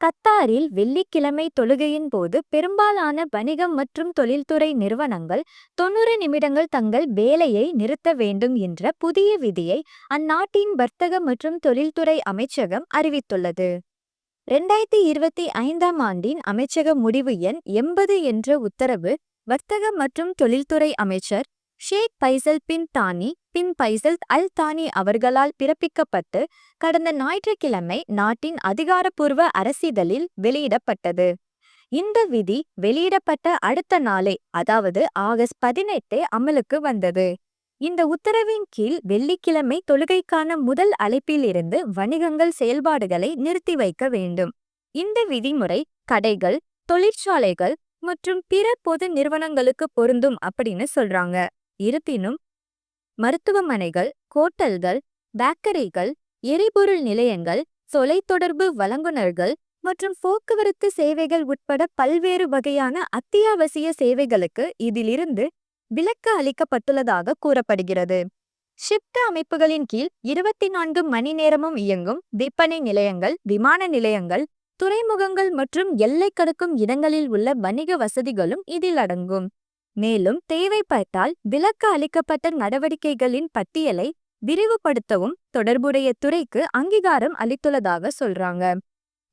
கத்தாரில் வெள்ளிக்கிழமை தொழுகையின் போது பெரும்பாலான வணிகம் மற்றும் தொழில்துறை நிறுவனங்கள் தொண்ணூறு நிமிடங்கள் தங்கள் வேலையை நிறுத்த வேண்டும் என்ற புதிய விதியை அந்நாட்டின் வர்த்தக மற்றும் தொழில்துறை அமைச்சகம் அறிவித்துள்ளது. ரெண்டாயிரத்தி இருபத்தி ஐந்தாம் ஆண்டின் அமைச்சக முடிவு எண் எண்பது என்ற உத்தரவு வர்த்தக மற்றும் தொழில்துறை அமைச்சர் ஷேக் பைசல் பின் தானி பின் பைசல் அல் தானி அவர்களால் பிறப்பிக்கப்பட்டு கடந்த ஞாயிற்றுக்கிழமை நாட்டின் அதிகாரப்பூர்வ அரசிதழில் வெளியிடப்பட்டது. இந்த விதி வெளியிடப்பட்ட அடுத்த நாளே அதாவது ஆகஸ்ட் பதினெட்டே அமலுக்கு வந்தது. இந்த உத்தரவின் கீழ் வெள்ளிக்கிழமை தொழுகைக்கான முதல் அழைப்பிலிருந்து வணிகங்கள் செயல்பாடுகளை நிறுத்தி வைக்க வேண்டும். இந்த விதிமுறை கடைகள் தொழிற்சாலைகள் மற்றும் பிற பொது நிறுவனங்களுக்கு பொருந்தும் அப்படின்னு சொல்றாங்க. இருப்பினும் மருத்துவமனைகள் கோட்டல்கள் பேக்கரிகள் எரிபொருள் நிலையங்கள் தொலைத்தொடர்பு வழங்குனர்கள் மற்றும் போக்குவரத்து சேவைகள் உட்பட பல்வேறு வகையான அத்தியாவசிய சேவைகளுக்கு இதிலிருந்து விலக்கு அளிக்கப்பட்டுள்ளதாக கூறப்படுகிறது. ஷிப்ட் அமைப்புகளின் கீழ் இருபத்தி நான்கு மணி நேரமும் இயங்கும் விற்பனை நிலையங்கள் விமான நிலையங்கள் துறைமுகங்கள் மற்றும் எல்லை கடக்கும் இடங்களில் உள்ள வணிக வசதிகளும் இதில் அடங்கும். மேலும் தேவைப்பட்டால் விலக்க அளிக்கப்பட்ட நடவடிக்கைகளின் பட்டியலை விரிவுபடுத்தவும் தொடர்புடைய துறைக்கு அங்கீகாரம் அளித்துள்ளதாக சொல்றாங்க.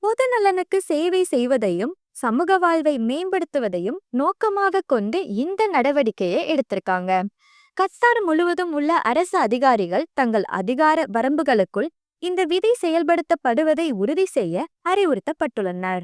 பொது நலனுக்கு சேவை செய்வதையும் சமூக வாழ்வை மேம்படுத்துவதையும் நோக்கமாக கொண்டு இந்த நடவடிக்கையை எடுத்திருக்காங்க. கத்தார் முழுவதும் உள்ள அரசு அதிகாரிகள் தங்கள் அதிகார வரம்புகளுக்குள் இந்த விதி செயல்படுத்தப்படுவதை உறுதி செய்ய அறிவுறுத்தப்பட்டுள்ளனர்.